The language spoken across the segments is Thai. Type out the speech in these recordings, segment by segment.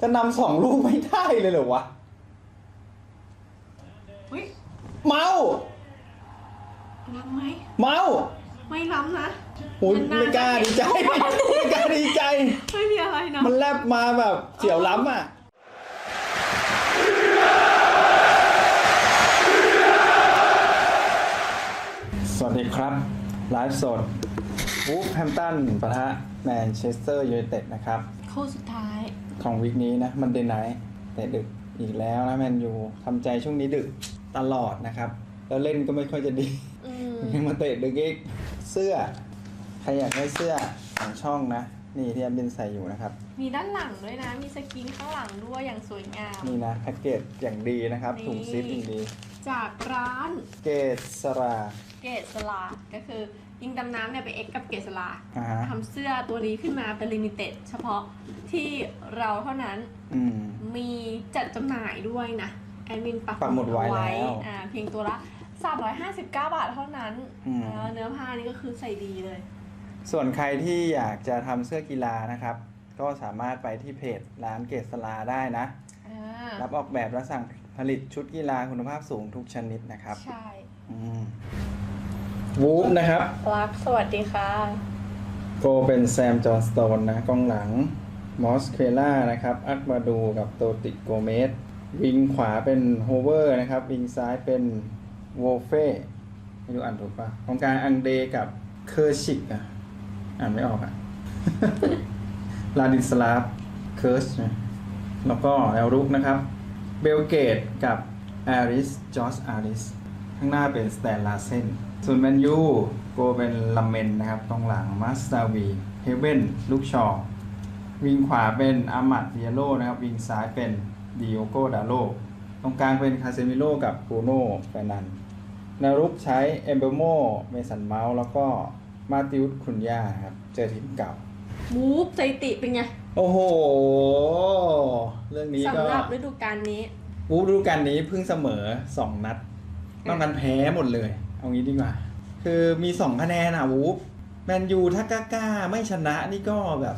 จะนำสองลูกไม่ได้เลยเหรอวะ เฮ้ยเมาล้ำไหมเมาไม่ล้ำนะ โอ้ยนานๆไม่กล้าดีใจ ไม่กล้าดีใจ ไม่มีอะไรนะ มันแลบมาแบบเฉียวล้ำอะ สวัสดีครับ ไลฟ์สดวูฟแฮมตันปะทะแมนเชสเตอร์ยูไนเต็ดนะครับ คู่สุดท้าย ของวีคนี้นะมันเดนไนท์แต่ดึกอีกแล้วนะแมนยูทำใจช่วงนี้ดึกตลอดนะครับ แล้วเล่นก็ไม่ค่อยจะดีอืมยังมาเตะดึกอีกเสื้อใครอยากได้เสื้อของช่องนะ นี่ที่แอมบินใส่อยู่นะครับ มีด้านหลังด้วยนะ มีสกินข้างหลังด้วยอย่างสวยงาม นี่นะแพ็กเกจอย่างดีนะครับนี่ถุงซิปอย่างดี จากร้านเกตสรา เกตสลาก็คือ ยิงดำน้ำเนี่ยไปเอ็กกับเกตสลาอ่าฮะทำเสื้อตัวนี้ขึ้นมาเป็นลิมิเต็ดเฉพาะที่เราเท่านั้นอืม มีจัดจำหน่ายด้วยนะแอดมินปักปักหมุดไว้แล้วอ่าเพียงตัวละ 359 บาทเท่านั้นอืมอ่าเนื้อผ้านี่ก็คือใส่ดีเลย ส่วนใครที่อยากจะทำเสื้อกีฬานะครับ ก็สามารถไปที่เพจร้านเกตสลาได้นะ อ่า รับออกแบบและสั่งผลิตชุดกีฬาคุณภาพสูงทุกชนิดนะครับ ใช่ วูฟนะครับ รักสวัสดีค่ะ โกเป็นแซมจอห์นสโตนนะกองหลัง มอสเคล่านะครับ อักมาดูกับโตติโกเมส วิงขวาเป็นโฮเวอร์นะครับ วิงซ้ายเป็นโวเฟ่ไม่รู้อ่านถูกปะกองกลางอังเดกับเคอร์ชิกอะ อ่านไม่ออกอะ ลาดิสลาฟเคิร์ชนะแล้วก็แนวรุกนะครับ เบลเกตกับอาริสจอร์จอาริส ข้างหน้าเป็นสแตนลาเซน ส่วนแมนยูโกเป็นลัมเมนนะครับตรงหลังมาสตาวีเฮเว่นลูกชอวิงขวาเป็นอามัดเดียโลนะครับวิงซ้ายเป็นดิโอโกดาโลตรงกลางเป็นคาเซมิโลกับบรูโน่แฟร์นันแนวรุกใช้เอมเบโมเมสันเมาส์แล้วก็มาติอุสคุนยาครับเจอทีมเก่ามูฟสถิติเป็นไง โอ้โห เรื่องนี้ก็สำหรับฤดูกาลนี้วูฟฤดูกาลนี้เพิ่งเสมอสองนัดนอกนั้นแพ้หมดเลย เอางี้ดีกว่า คือมีสองคะแนนอะวูฟแมนยูถ้ากล้าๆไม่ชนะนี่ก็แบบ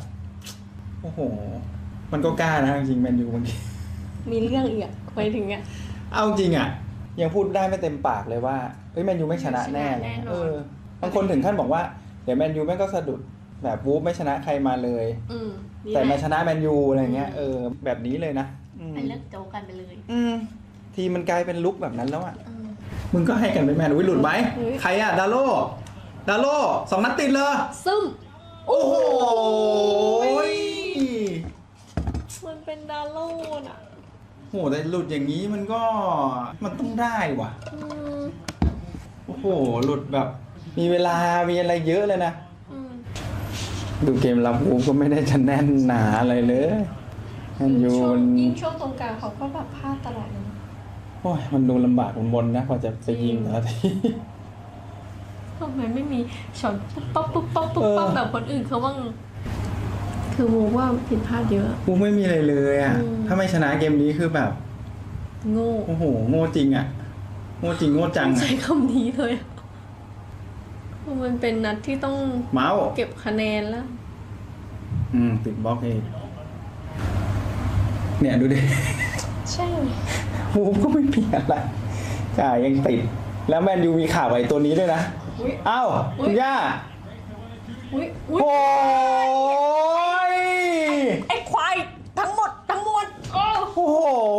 โอ้โห มันก็กล้านะจริงๆแมนยูบางทีมีเรื่องอีกอะไปถึงอะเอาจริงอะ ยังพูดได้ไม่เต็มปากเลยว่าเฮ้ยแมนยูไม่ชนะแน่ชนะเลแน่ยนอนเออบางคนถึงขั้นบอกว่า เดี๋ยวแมนยูแม่งก็สะดุดแบบวูฟไม่ชนะใครมาเลยอืมนี่แต่แหมาละชนะแมนยูอะไรเงี้ยเออแบบนี้เลยนะอืมไปเลิกโจกกันไปเลย อืมทีมมันกลายเป็นลุกแบบนั้นแล้วอะอื มมึงก็ให้กันเป็นแมนวิหลุดไหมอุ๊ย ใครอะดาโลดาโลสองนัดติดเลยซึมโอ้โหมันเป็นดาโลนอะโหแต่หลุดอย่างนี้มันก็มันต้องได้ว่ะ อืมโอ้โห หลุดแบบ มีเวลา มีอะไรเยอะเลยนะ อืมดูเกมรับวูก็ไม่ได้จะแน่นหนาอะไรเลยแมนยูช่วงมันยิ่งช่วงตรงกลางเขาก็แบบพลาดตลอดเลย โอ้ยมันดูลำบากบนๆนะกว่าจะไปยิงแต่ละที ทำไมไม่มีช็อตปุ๊บปั๊บปุ๊บปั๊บปุ๊บปั๊บเออ แบบคนอื่นเขาบ้างคือมูว่าผิดพลาดเยอะ กูไม่มีอะไรเลยอะ อืม ถ้าไม่ชนะเกมนี้คือแบบ โง่โอ้โห โง่จริงอะ โง่จริงโง่จังใช้อะคำนี้เลยอะมันเป็นนัดที่ต้องเมาส์เก็บคะแนนแล้ว อืมติดบล็อกเองเนี่ยดูดิ ใช่ วูฟก็ไม่มีอะไรข่ายังติด แล้วแมนยูมีข่าวไอ้ตัวนี้ด้วยนะ อุ้ยเอ้าอุ๊ย คุณย่า อุ้ยอุ้ยโอ้ยไอ้ควายทั้งหมดทั้งมวลโอ้โอ้โห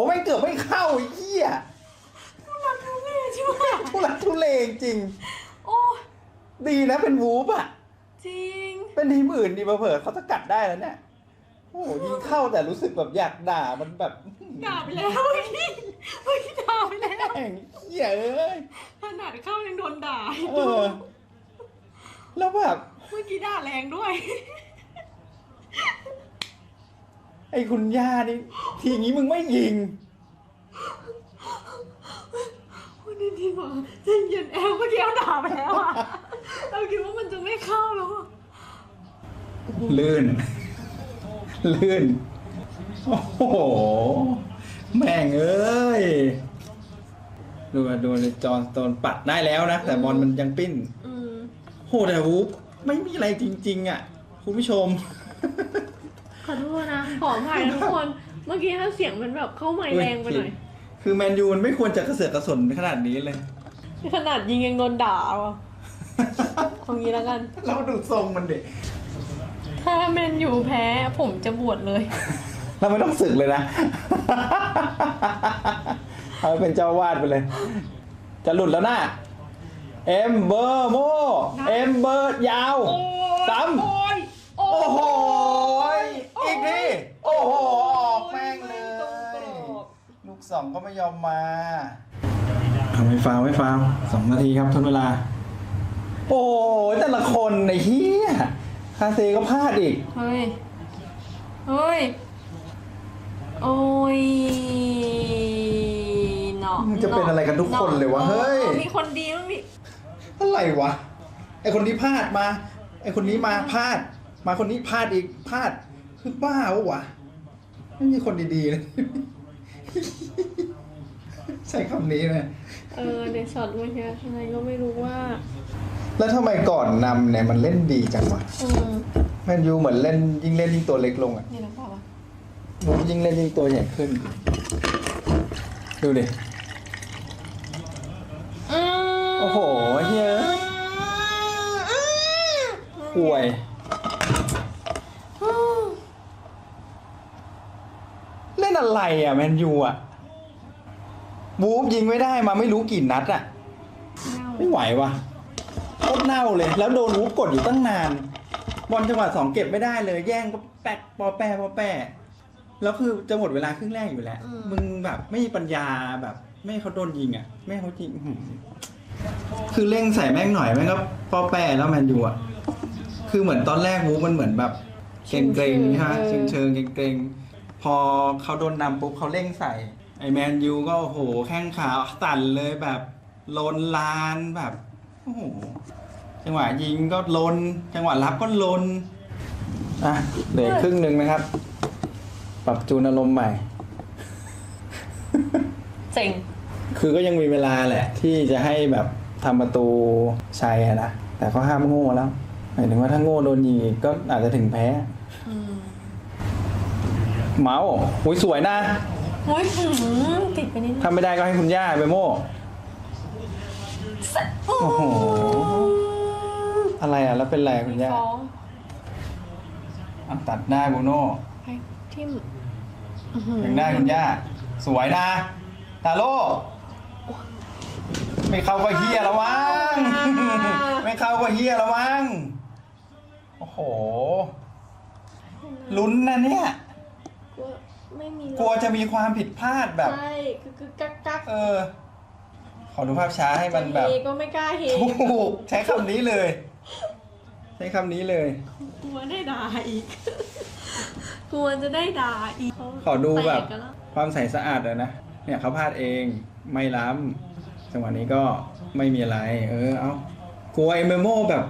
ไม่เกือบไม่เข้าไอ้เหี้ยทุลักทุเลใช่ไหมทุลักทุเลจริง โอ้ดีนะเป็นวูฟอะจริง เป็นทีมอื่นดีเผลอๆเขาจะกัดได้แล้วเนี่ย โอ้โหยิงเข้าแต่รู้สึกแบบอยากด่ามันแบบ ด่าไปแล้วเมื่อกี้ เมื่อกี้ด่าไปแล้วแม่งเหี้ยเอ้ย ขนาดเข้ายังโดนด่าเออ แล้วแบบ เมื่อกี้ด่าแรงด้วย ไอ้คุณย่านี่ ทีนี้มึงไม่ยิงวันนี้ที่บอกใจเย็นแอลเมื่อกี้เอาด่าไปแล้วอะเราคิดว่ามันจะไม่เข้าแล้วอะลื่น ลื่น โอ้โห แม่งเอ้ย ดูมาดูในจอห์นสโตนปัดได้แล้วนะ แต่บอลมันยังปิ้น อืมโหแต่วูฟไม่มีอะไรจริง ๆ อะ คุณผู้ชม ขอโทษนะ ขออภัยนะทุกคน เมื่อกี้ถ้าเสียงมันแบบเข้าไม้แรงไปหน่อย คือแมนยูมันไม่ควรจะกระเสือกกระสนขนาดนี้เลย ขนาดยิงยังโดนด่าว่ะเอางี้แล้วกัน เราดูทรงมันเด็กถ้าแมนยูแพ้ผมจะบวชเลย เราไม่ต้องสึกเลยนะ เอาไปเป็นเจ้าวาดไปเลย จะหลุดแล้วนะเอ็มเบอร์โมนะเอ็มเบอร์ยาวซ้ำโอ้ยโอ้โหยอีกทีโอ้โห ออกแม่งเลย ลูกสองก็ไม่ยอมมาเอาไม่ฟาวไม่ฟาวสองนาทีครับทนเวลา โอ้ยแต่ละคนไอ้เหี้ยคาเซก็พลาดอีก เฮ้ย เฮ้ย โอ้ยเนาะมันจะเป็นอะไรกันทุกคนเลยวะเฮ้ย มีคนดีมั้งมีอะไรวะไอคนนี้พลาดมาไอคนนี้มาพลาด มาคนนี้พลาดอีกพลาดคือบ้าวะวะไม่มีคนดีๆเลยใช้คำนี้ไหมเออในช็อตเมื่อกี้อะไรก็ไม่รู้ว่า แล้วทำไมก่อนนำเนี่ยมันเล่นดีจังวะอืมแมนยูเหมือนเล่นยิ่งเล่นยิ่งตัวเล็กลงอะนี่นะเปล่าวะ บูยิ่งเล่นยิ่งตัวใหญ่ขึ้น ดูดิอืมโอ้โหเฮียป่วยอืมเล่นอะไรอะแมนยูอะ บูฟยิงไม่ได้มาไม่รู้กี่นัดอะเน่าไม่ไหววะโคตรเน่าเลย แล้วโดนวูฟกดอยู่ตั้งนาน บอลจังหวะสองเก็บไม่ได้เลย แย่งก็แปะปอแปะปอแปะ แล้วคือจะหมดเวลาครึ่งแรกอยู่แล้วมึงแบบไม่มีปัญญาแบบไม่ให้เขาโดนยิงอะ ไม่ให้เขายิงอื้อหือคือเร่งใส่แม่งหน่อยแม่งก็ปอแปะแล้วแมนยูอะ คือเหมือนตอนแรกวูฟมันเหมือนแบบเกรงเกรงๆใช่ไหมเชิงเชิงๆเกรงๆพอเขาโดนนำปุ๊บเขาเร่งใส่ ไอแมนยูก็โอ้โหแข้งขาสั่นเลยแบบลนลานแบบโอ้โหจังหวะยิงก็ลน จังหวะรับก็ลนอะเหลืออกครึ่งหนึ่งนะครับ ปรับจูนอารมณ์ใหม่ เจ๋งคือก็ยังมีเวลาแหละ ที่จะให้แบบทำประตูชัยอะนะ แต่ก็ห้ามโง่แล้วหมายถึงว่าถ้าโง่โดนยิงอีกก็อาจจะถึงแพ้ อืมเมาส์อุ้ยสวยนะ โอ้ยหืมติดไปนิดนึงทำไม่ได้ก็ให้คุณย่าไปโม่โอ้โห อะไรอะ แล้วเป็นไรคุณย่าฟ้องอะตัดหน้าบูโน่ ไปทิมถึงได้คุณย่า สวยนะ ตาโลไม่เข้าก็เฮียแล้วมั้ง ไม่เข้าก็เฮียแล้วมั้ง โอ้โห ลุ้นนะเนี่ย กลัวไม่มีกลัวจะมีความผิดพลาดแบบ ใช่คือคือกักกักเออ ขอดูภาพช้าให้มันแบบ เฮก็ไม่กล้าเฮถูกใช้คำนี้เลย ใช้คำนี้เลย กลัวได้ด่าอีก กลัวจะได้ด่าอีกขอดูแบบตกกันล้วความใสสะอาดอะนะ เนี่ยเขาพลาดเองไม่ล้ำจังหวะนี้ก็ไม่มีอะไร เออ เอากลัวไอเมโมแบบ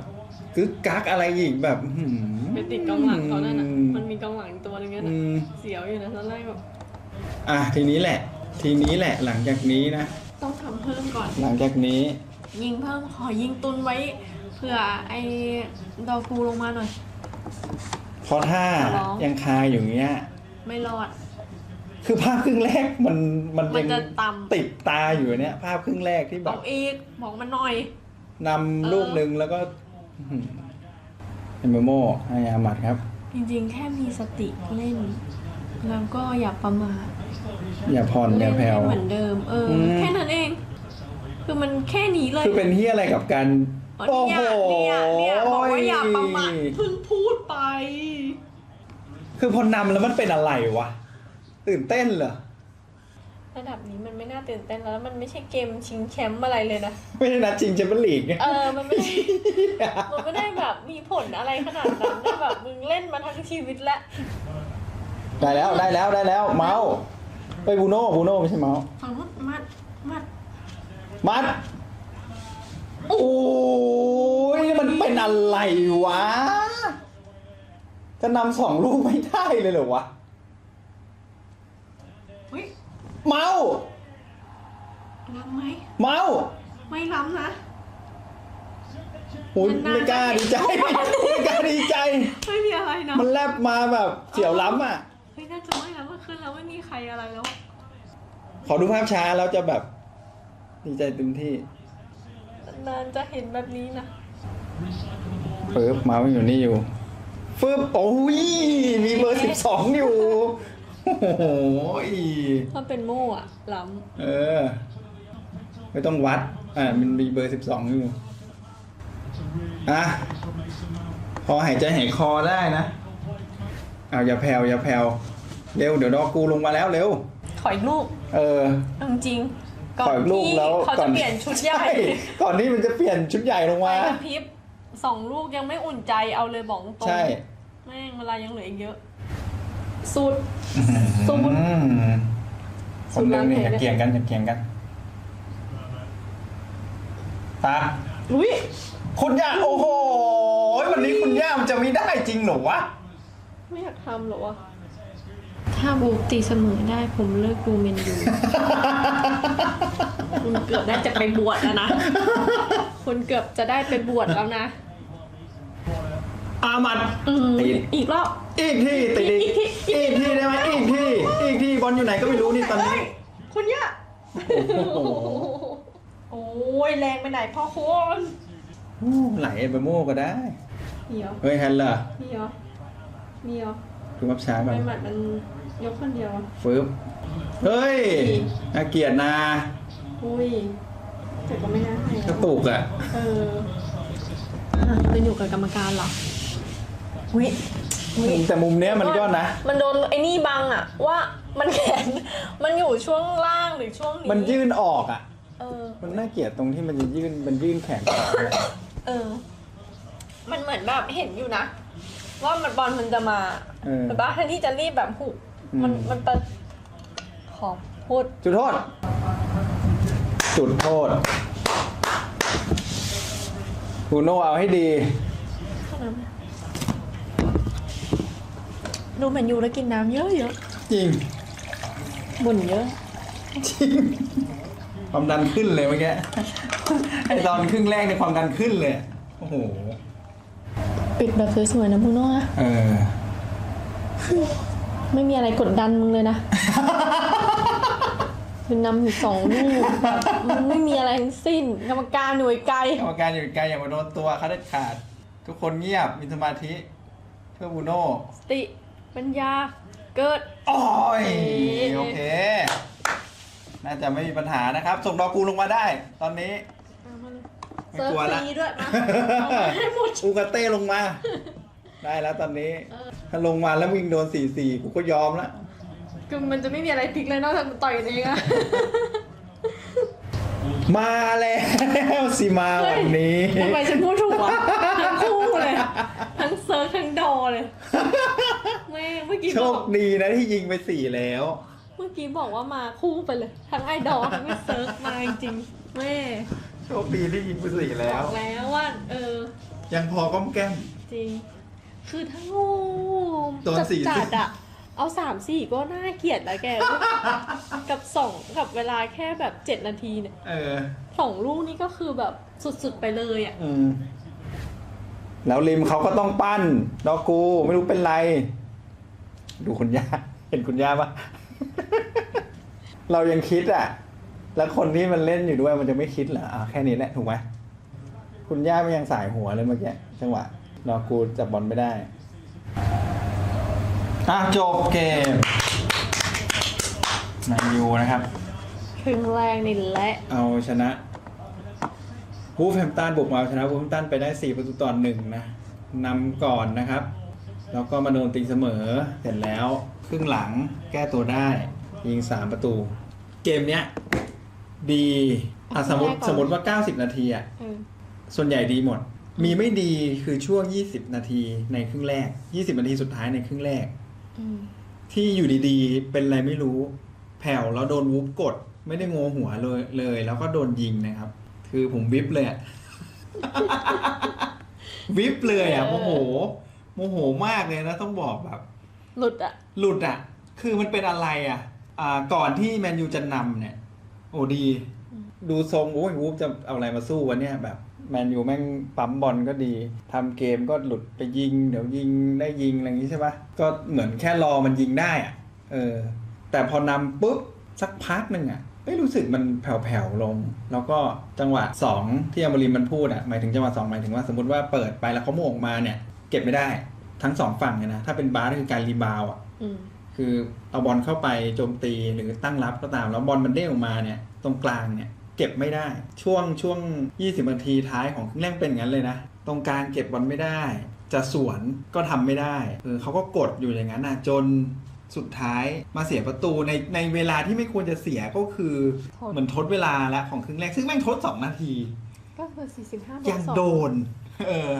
กึกกักอะไรอีกแบบอื้อหือไปติดกองหลังเขานั่นน่ะมันมีกองหลังอีกตัวนึงนั่นอืน่ะมเสียวอยู่นะตอนแรกแบบอะทีนี้แหละ ทีนี้แหละหลังจากนี้นะ ต้องทำเพิ่มก่อน หลังจากนี้ ยิงเพิ่มขอยิงตุนไว้เผื่อไอ้ดอกูลงมาหน่อย เพราะถ้าขอร้อง ยังคาอยู่เงี้ย ไม่รอด คือภาพครึ่งแรกมันมันมันยังจะต่ำติดตาอยู่เนี่ย ภาพครึ่งแรกที่แบบอกบอีกบอกมันหน่อย นำลูกหนึ่งแล้วก็อื้อหือไอเมโมให้อามัดครับ จริงๆ แค่มีสติเล่น แล้วก็อย่าประมาทอย่าผ่อนอย่าเล่นแผ่ให้ว เหมือนเดิม เอออม แค่นั้นเอง คือมันแค่นี้เลย คือเป็นที่อะไรกับการ อ๋อเนี่ยเนี่ยเนี่ยบอกว่าอย่าประมาทเพิ่งพูดไป คือพอนำแล้วมันเป็นอะไรวะ ตื่นเต้นเหรอ ระดับนี้มันไม่น่าตื่นเต้นแล้วมันไม่ใช่เกมชิงแชมป์อะไรเลยนะ ไม่ได้นัดชิงแชมเปี้ยนลีกไง เออ มันไม่ได้ มันไม่ได้แบบมีผลอะไรขนาดนั้นนะแบบมึงเล่นมาทั้งชีวิตแล้ว ได้แล้วได้แล้วได้แล้ว เมาส์ไปบูโน่บูโน่ไม่ใช่เมาส์ ฝั่งนู้นมัดมัด มัด โอ้ยนี่มันเป็น อะไรวะ จะนำสองลูกไม่ได้เลยเหรอวะเฮ้ยเมาส์ล้ำไหมเมาส์ไม่ล้ำนะ โอ้ยนานๆไม่กล้าดีใจ ไม่กล้าดีใจ ไม่มีอะไรนะมันแลบมาแบบเสียวล้ำอะ เฮ้ยน่าจะไม่ล้ำอะขึ้นแล้วไม่มีใครอะไรแล้ว ขอดูภาพช้าแล้วจะแบบ ดีใจเต็มที่ นานจะเห็นแบบนี้นะ ปึ๊บเมาส์อยู่นี่อยู่ฟึบโอ้ยมีเบอร์สิบสองอยู่ โอ้โหถ้าเป็นโม่อะล้เออ ไม่ต้องวัด อ่า มันมีเบอร์สิบสองอยู่ อะ พอหายใจหายคอได้นะ เอาอย่าแผ่วอย่าแผ่วเร็วเดี๋ยวดอกกูลงมาแล้วเร็วำขออีกลูก เออเอาจริงๆขก่ออนอีกลูกที่แล้วเขาก่จะอนเปลี่ยนชุดใหญ่ช่ก่อนที่มันจะเปลี่ยนชุดใหญ่ลงไปมากระพริบ สองลูกยังไม่อุ่นใจเอาเลยบอกตรงๆใช่ แม่งเวลายังเหลืออีกเยอะสุดสุดอืมคนหนึงนี่สุดอย่าแล้วเกี่ยงกันอย่าเกี่ยงกัน ตา อุ้ยคุณย่าโอ้โห วันนี้คุณย่ามันจะไม่ได้จริงเหรอวะ ไม่อยากทำหรอวะถ้าบูตีเสมอได้ผมเลิกดูเมนยูคุณเกือบได้จะไปบวชแล้วนะคุณเกือบจะได้ไปบวชแล้วนะ อามัดอืมติดอีกรอบ อีกที่ติดอีกอีกที่อีกที่ได้ไหมอีกที่อีกที่บอลอยู่ไหนก็ไม่รู้นี่ตอนนี้ คุณย่าโอ้โห โอ้ยแรงไปไหนพ่อคุณอู้ไหลไปโม่ก็ได้ เดี๋ยวเฮ้ยฮันล่ะมีเหรอมีเหรอดูมับช้าก่อนไม่หมัดมันยกคนเดียวอะฟึบเฮ้ยน่าเกลียดนะอุ้ยแต่ก็ไม่น่าให้กระตุกอะ เอออะเป็นอยู่กับกรรมการเหรอ วิวิแต่มุมเนี้ยมันก็นะ มันโดนไอ้นี่บังอะว่ามันแขน มันอยู่ช่วงล่างหรือช่วงนี้มันยื่นออกอะ เออ มันน่าเกลียดตรงที่มันจะยื่นมันยื่นแขนออกเลยเออ มันเหมือนแบบเห็นอยู่นะ ว่ามันบอลมันจะมาเออ แต่บ้าแทนที่จะรีบแบบหุบอืม มันมันไปขอพูด จุดโทษ จุดโทษบูโน่เอาให้ดี เท่านั้น ดูแมนยูแล้วกินน้ำเยอะเยอะจริง ๆบ่นเยอะ จริง ความดันขึ้นเลยเมื่อกี้ ไอตอนครึ่งแรกในยความดันขึ้นเลย โอ้โห ปิดแบบสวยๆนะพุโน่นะเออ ไม่มีอะไรกดดันมึงเลยนะคือนำอยู่สองลูกแบบมันไม่มีอะไรทั้งสิ้นกรรมการหน่วยไกล กรรมการอยู่ไกลอย่ามาโดนตัวเขาได้ขาด ทุกคนเงียบมีสมาธิ เพื่อบูโน่สติ ปัญญาเกิด โอ้ยเอ๊ะโอเค น่าจะไม่มีปัญหานะครับ ส่งดอกกูลงมาได้ ตอนนี้ เอามาเลยไม่เซิร์ฟกลัวฟละ รีด้วยมาเอามาให้หมดอูกาเต้ลงมา ได้แล้วตอนนี้ ถ้าลงมาแล้ววิ่งโดนสี่สี่กูก็ยอมแล้วคือมันจะไม่มีอะไรพลิกเลยนอกจากมันต่อยกันเองอะ มาแล้วสิมาวันนี้ ทำไมฉันพูดถูกวะทั้งคู่เลย ทั้งเซิร์ฟทั้งดอเลยแม่ เมื่อกี้โชบอคกดีนะที่ยิงไปสี่แล้ว เมื่อกี้บอกว่ามาคู่ไปเลย ทั้งไอดอลทั้งเซิร์ฟมาจริงๆแม่โชคดีที่ยิงไปสี่แล้บวอกแล้วว่าเออ ยังพอก้อมแก้ม จริง คือทั้งงูโดนสี่จัดๆอะเอาสามสี่ก็น่าเกลียดแล้วแก กับสองกับเวลาแค่แบบเจ็ดนาทีเนี่ยเออ สองลูกนี่ก็คือแบบสุดๆไปเลยอะอืม แล้วริมเขาก็ต้องปั้น ดอกกูไม่รู้เป็นไร ดูคุณย่า เห็นคุณย่าปะ เรายังคิดอะ แล้วคนที่มันเล่นอยู่ด้วยมันจะไม่คิดเหรออ่าแค่นี้แหละถูกไหมคุณย่าไม่ยังสายหัวเลยเมื่อกี้จังหวะดอกกูจับบอลไม่ได้ อะจบเกมแมนยูนะครับ ครึ่งแรกนี่แหละ เอาชนะวูฟแฮมตันบุกมาเอาชนะวูฟแฮมตันไปได้ 4 ประตูต่อหนึ่งนะนำก่อนนะครับ แล้วก็มาโดนตีเสมอเสร็จแล้ว ครึ่งหลังแก้ตัวได้ ยิง 3 ประตู เกมเนี้ยดีอะสมมติสมมติว่า 90 นาทีอะเออส่วนใหญ่ดีหมด มีไม่ดีคือช่วง 20 นาทีในครึ่งแรก 20 นาทีสุดท้ายในครึ่งแรก อืมที่อยู่ดีๆ เป็นอะไรไม่รู้ แผ่วแล้วโดนวูฟกด ไม่ได้โงอหัวเลยเลย แล้วก็โดนยิงนะครับ คือผมวิบเลยอะ วิบเลยอะโมโห โมโหมากเลยนะต้องบอกแบบ หลุดอะหลุดอะคือมันเป็นอะไรอะอ่าก่อนที่แมนยูจะนำเนี่ย โอ้ดี ดูทรงโอ้ยวูฟจะเอาอะไรมาสู้วะเนี่ยแบบแมนยูแม่งปั๊มบอลก็ดีทำเกมก็หลุดไปยิง เดี๋ยวยิงได้ยิงอะไรอย่างนี้ใช่ปะก็เหมือนแค่รอมันยิงได้อะเออ แต่พอนำปุ๊บสักพักหนึ่งอะไม่รู้สึกมันแผ่วๆลง แล้วก็จังหวะสองที่อมรินทร์มันพูดอะหมายถึงจังหวะสองหมายถึงว่าสมมติว่าเปิดไปแล้วเขาโมงออกมาเนี่ย เก็บไม่ได้ ทั้งสองฝั่งเลยนะ ถ้าเป็นบาสก็คือการรีบาวด์อะอืมคือเอาบอลเข้าไปโจมตีหรือตั้งรับก็ตาม แล้วบอลมันเด้งออกมาเนี่ย ตรงกลางเนี่ย เก็บไม่ได้ ช่วงช่วง 20นาทีท้ายของครึ่งแรกเป็นอย่างนั้นเลยนะ ตรงกลางเก็บบอลไม่ได้ จะสวนก็ทำไม่ได้เออเขาก็กดอยู่อย่างนั้นนะจนสุดท้ายมาเสียประตูในในเวลาที่ไม่ควรจะเสียก็คือทดเหมือนทดเวลาแล้วของครึ่งแรกซึ่งแม่งทด 2 นาที ก็คือสี่สิบห้ายังโดน เออ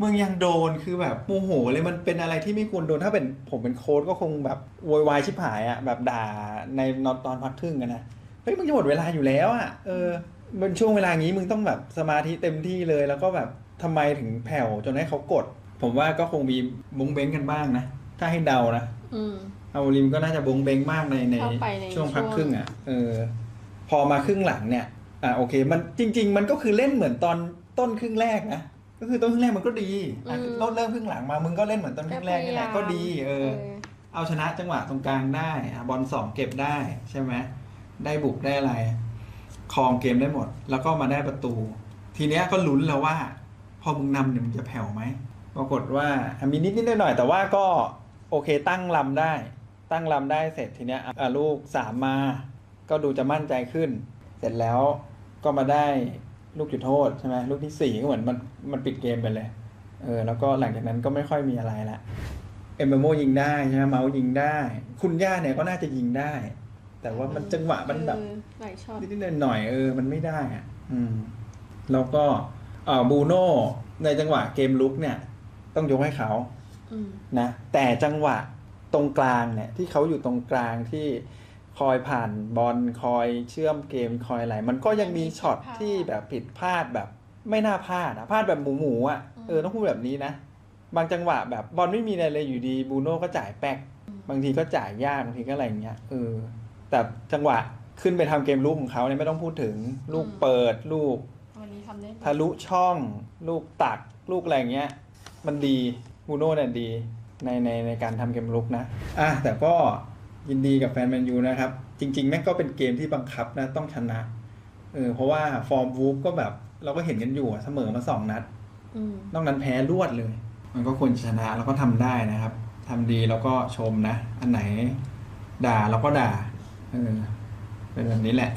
มึงยังโดนคือแบบโมโหเลยมันเป็นอะไรที่ไม่ควรโดนถ้าเป็นผมเป็นโค้ดก็คงแบบโวยวายชิบหายอะแบบด่าในนอนตอนพักครึ่งกันนะเฮ้ยมึงจะหมดเวลาอยู่แล้วอะเออมันช่วงเวลางี้มึงต้องแบบสมาธิเต็มที่เลย แล้วก็แบบทำไมถึงแผ่วจนให้เขากด ผมว่าก็คงมีบงเบ้งกันบ้างนะถ้าให้เดานะอืมเอาริมก็น่าจะบงเบงมากในในเข้าไปในช่วงพักช่วงครึ่งอะเออ พอมาครึ่งหลังเนี่ย อะโอเค มันจริง ๆ มันก็คือเล่นเหมือนตอนต้นครึ่งแรกนะ ก็คือต้นครึ่งแรกมันก็ดีอะอืมต้นเริ่มครึ่งหลังมา มึงก็เล่นเหมือนต้นครึ่งแรกนี่แหละก็ดีเออ เอาชนะจังหวะตรงกลางได้อะบอลสองเก็บได้ใช่ไหมได้บุกได้อะไรครองเกมได้หมด แล้วก็มาได้ประตู ทีเนี้ยก็ลุ้นแล้วว่า พอมึงนำเนี่ยมึงจะแผ่วไหมปรากฏว่าอะมีนิดนิดหน่อยๆแต่ว่าก็โอเคตั้งลำได้ ตั้งลำได้เสร็จทีเนี้ยอะลูกสามมา ก็ดูจะมั่นใจขึ้น เสร็จแล้วก็มาได้ ลูกจุดโทษใช่ไหมลูกที่สี่ก็เหมือนมันมันปิดเกมไปเลย เออ แล้วก็หลังจากนั้นก็ไม่ค่อยมีอะไรละเอ็มเบโมยิงได้ใช่ไหมเมาส์ยิงได้ คุณย่าเนี่ยก็น่าจะยิงได้ แต่ว่ามันจังหวะมันแบบเออหลายช็อตนิดๆหน่อยๆเออมันไม่ได้อะ อืม แล้วก็เอ่อบูโน่ในจังหวะเกมลุกเนี่ย ต้องยกให้เขาอืมนะแต่จังหวะตรงกลางเนี่ย ที่เขาอยู่ตรงกลางที่ คอยผ่านบอลคอยเชื่อมเกมคอยอะไรมันก็ยังมีช็อตที่แบบผิดพลาดแบบไม่น่าพลาดอะพลาดแบบหมูหมูๆอะเออต้องพูดแบบนี้นะ บางจังหวะแบบบอลไม่มีอะไรเลยอยู่ดีบูโน่ก็จ่ายแป๊กบางทีก็จ่ายยากบางทีก็อะไรอย่างเงี้ยเออแต่จังหวะขึ้นไปทำเกมลุกของเขาเนี่ยไม่ต้องพูดถึงลูกเปิดลูกวันนี้ทำได้ดีทะลุช่อง ลูกตักลูกอะไรอย่างเงี้ย มันดีบูโน่เนี่ยดีในในในการทำเกมลุกนะอะแต่ก็ ยินดีกับแฟนแมนยูนะครับ จริง ๆ แม่งก็เป็นเกมที่บังคับนะต้องชนะเออเพราะว่าฟอร์มวูฟก็แบบ เราก็เห็นกันอยู่อะเสมอมาสองนัดอืมนอกนั้นแพ้รวดเลย มันก็ควรชนะแล้วก็ทำได้นะครับทำดีแล้วก็ชมนะ อันไหน ด่าเราก็ด่าเออเป็นแบบนี้แหละ